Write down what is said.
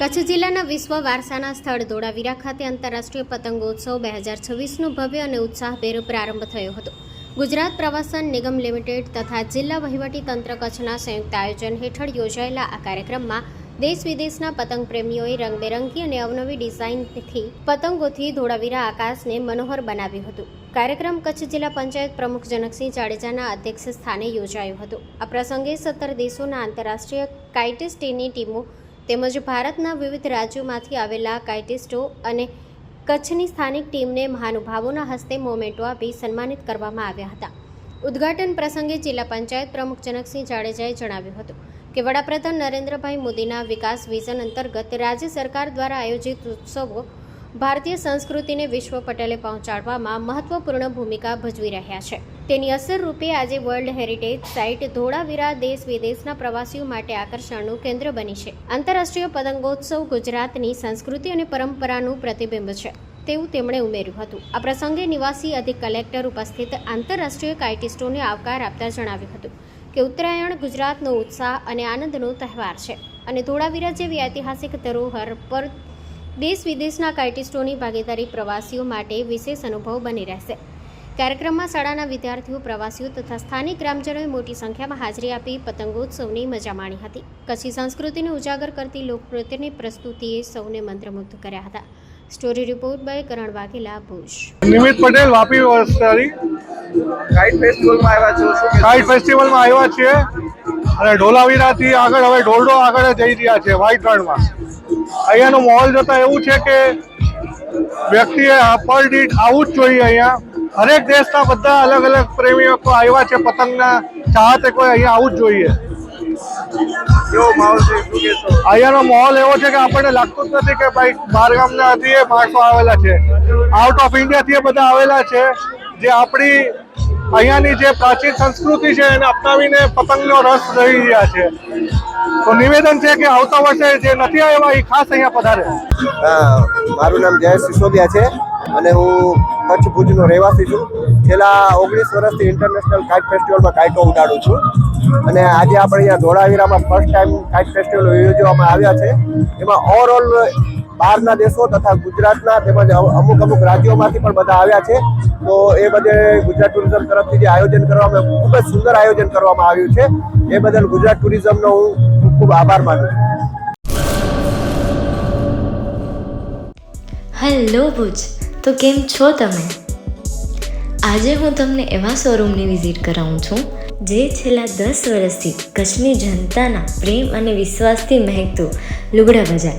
કચ્છ જિલ્લાના વિશ્વ વારસાના સ્થળ ધોળાવીરા ખાતે આંતરરાષ્ટ્રીય પતંગોત્સવ બે હજાર છવ્વીસનો ભવ્ય અને ઉત્સાહભેર પ્રારંભ થયો હતો. ગુજરાત પ્રવાસન નિગમ લિમિટેડ તથા જિલ્લા વહીવટી તંત્ર કચ્છના સંયુક્ત આયોજન હેઠળ યોજાયેલા આ કાર્યક્રમમાં દેશ વિદેશના પતંગ પ્રેમીઓએ રંગબેરંગી અને અવનવી ડિઝાઇનથી પતંગોથી ધોળાવીરા આકાશને મનોહર બનાવ્યું હતું. કાર્યક્રમ કચ્છ જિલ્લા પંચાયત પ્રમુખ જનકસિંહ જાડેજાના અધ્યક્ષ સ્થાને યોજાયો હતો. આ પ્રસંગે સત્તર દેશોના આંતરરાષ્ટ્રીય કાઇટિસ્ટીની ટીમો તેમજ ભારતના વિવિધ રાજ્યોમાંથી આવેલા કાઇટિસ્ટો અને કચ્છની સ્થાનિક ટીમને મહાનુભાવોના હસ્તે મોમેન્ટો આપી સન્માનિત કરવામાં આવ્યા હતા. ઉદ્ઘાટન પ્રસંગે જિલ્લા પંચાયત પ્રમુખ જનકસિંહ જાડેજાએ જણાવ્યું હતું કે વડાપ્રધાન નરેન્દ્રભાઈ મોદીના વિકાસ વિઝન અંતર્ગત રાજ્ય સરકાર દ્વારા આયોજિત ઉત્સવો ભારતીય સંસ્કૃતિને વિશ્વ પટેલે પહોંચાડવામાં મહત્વપૂર્ણ ભૂમિકા ભજવી રહ્યા છે. તેની અસર રૂપે આજે વર્લ્ડ હેરિટેજ સાઇટ ધોળાવીરા દેશ વિદેશના પ્રવાસીઓ માટે આકર્ષણનું કેન્દ્ર બની છે. આંતરરાષ્ટ્રીય પતંગોત્સવ ગુજરાતની સંસ્કૃતિ અને પરંપરાનું પ્રતિબિંબ છે, તેવું તેમણે ઉમેર્યું હતું. આ પ્રસંગે નિવાસી અધિક કલેક્ટર ઉપસ્થિત આંતરરાષ્ટ્રીય કાઇટિસ્ટોને આવકાર આપતા જણાવ્યું હતું કે ઉત્તરાયણ ગુજરાતનો ઉત્સાહ અને આનંદનો તહેવાર છે અને ધોળાવીરા જેવી ઐતિહાસિક ધરોહર પર દેશ વિદેશના કાઇટિસ્ટોની ભાગીદારી પ્રવાસીઓ માટે વિશેષ અનુભવ બની રહેશે. કાર્યક્રમમાં શાળાના વિદ્યાર્થીઓ પ્રવાસીઓ તથા સ્થાનિક ગ્રામજનોએ મોટી સંખ્યામાં હાજરી આપી પતંગોત્સવની મજા માણી હતી. કચ્છી સંસ્કૃતિને ઉજાગર કરતી લોકનૃત્યની પ્રસ્તુતિએ સૌને મંત્રમુગ્ધ કર્યા હતા. Story report by Karan Vaghela Bhuj. Nimit Patel Vapi વસ્ત્રારી kite ફેસ્ટિવલમાં આવ્યા છો? શું કાઇટ ફેસ્ટિવલમાં આવ્યા છીએ. અને ઢોલાવીરાથી આગળ હવે ઢોલડો આગળ જઈ રહ્યા છે વ્હાઈટ રણમાં. અહીંયાનો માહોલ જોતા એવું છે કે વ્યક્તિએ પર દીઠ આવવું જ જોઈએ અહીંયા. હરેક દેશના બધા અલગ અલગ પ્રેમીઓ આવ્યા છે પતંગના ચાહતે કોઈ અહીંયા આવું જ જોઈએ. અહીંયાનો માહોલ એવો છે કે આપણને લાગતું જ નથી કે ભાઈ બહાર ગામનાથી એ માણસો આવેલા છે. આઉટ ઓફ ઇન્ડિયાથી એ બધા આવેલા છે. જે આપણી અહીંયાની જે પ્રાચીન સંસ્કૃતિ છે એને અપનાવીને પતંગનો રસ રહી રહ્યા છે. તો નિવેદન છે કે આવતા વર્ષે જે નથી આવ્યા એ ખાસ અહીંયા પધારે. મારું નામ જયેશ સિસોદિયા છે અને હું કચ્છ ભુજનો રહેવાસી છું. છેલ્લા ઓગણીસ વર્ષથી ઇન્ટરનેશનલ કાઇટ ફેસ્ટિવલમાં કાઇટો ઉડાડું છું. અને આજે આપણે અહીંયા ધોળાવીરામાં ફર્સ્ટ ટાઈમ કાઇટ ફેસ્ટિવલ યોજવામાં આવ્યા છે. એમાં ઓવરઓલ બહારના દેશો તથા ગુજરાતના તેમજ અમુક અમુક રાજ્યોમાંથી પણ બધા આવ્યા છે. તો એ બધે ગુજરાત ટુરિઝમ તરફથી જે આયોજન કરવામાં ખૂબ જ સુંદર આયોજન કરવામાં આવ્યું છે. એ બદલ ગુજરાત ટુરિઝમનો હું ખૂબ આભાર માનું છું. હેલો ભુજ, તો કેમ છો તમે? આજે હું તમને એવા શોરૂમની વિઝિટ કરાવું છું, જે છેલ્લા દસ વર્ષથી કચ્છની જનતાના પ્રેમ અને વિશ્વાસથી મહેકતું લુગડા બજાર